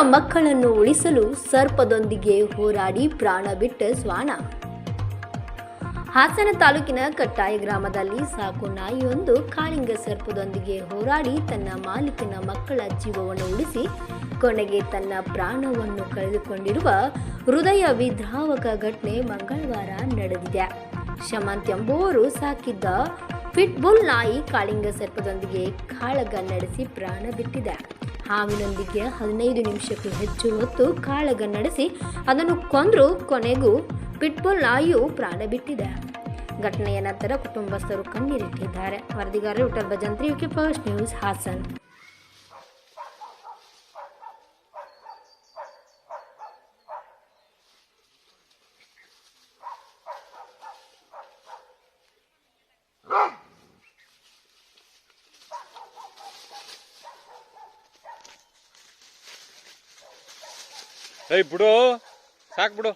ಮಕ್ಕಳನ್ನು ಉಳಿಸಲು ಸರ್ಪದೊಂದಿಗೆ ಹೋರಾಡಿ ಪ್ರಾಣ ಬಿಟ್ಟ ಶ್ವಾನ. ಹಾಸನ ತಾಲೂಕಿನ ಕಟ್ಟಾಯ ಗ್ರಾಮದಲ್ಲಿ ಸಾಕು ನಾಯಿಯೊಂದು ಕಾಳಿಂಗ ಸರ್ಪದೊಂದಿಗೆ ಹೋರಾಡಿ ತನ್ನ ಮಾಲೀಕನ ಮಕ್ಕಳ ಜೀವವನ್ನು ಉಳಿಸಿ ಕೊನೆಗೆ ತನ್ನ ಪ್ರಾಣವನ್ನು ಕಳೆದುಕೊಂಡಿರುವ ಹೃದಯ ವಿದ್ರಾವಕ ಘಟನೆ ಮಂಗಳವಾರ ನಡೆದಿದೆ. ಶಮಂತ್ ಎಂಬುವರು ಸಾಕಿದ್ದ ಫಿಟ್ಬುಲ್ ನಾಯಿ ಕಾಳಿಂಗ ಸರ್ಪದೊಂದಿಗೆ ಕಾಳಗ ನಡೆಸಿ ಪ್ರಾಣ ಬಿಟ್ಟಿದೆ. ಹಾವಿನೊಂದಿಗೆ ಹದಿನೈದು ನಿಮಿಷಕ್ಕೂ ಹೆಚ್ಚು ಹೊತ್ತು ಕಾಳಗ ನಡೆಸಿ ಅದನ್ನು ಕೊಂದರೂ ಕೊನೆಗೂ ಪಿಟ್ಬುಲ್ ನಾಯಿಯು ಪ್ರಾಣ ಬಿಟ್ಟಿದೆ. ಘಟನೆಯ ನಂತರ ಕುಟುಂಬಸ್ಥರು ಕಣ್ಣೀರಿಟ್ಟಿದ್ದಾರೆ. ವರದಿಗಾರರು ವಿಠಲ್ ಭಜಂತ್ರಿ ಫಸ್ಟ್ ನ್ಯೂಸ್ ಹಾಸನ್. ಏಯ್ ಬಿಡು ಸಾಕು ಬಿಡು.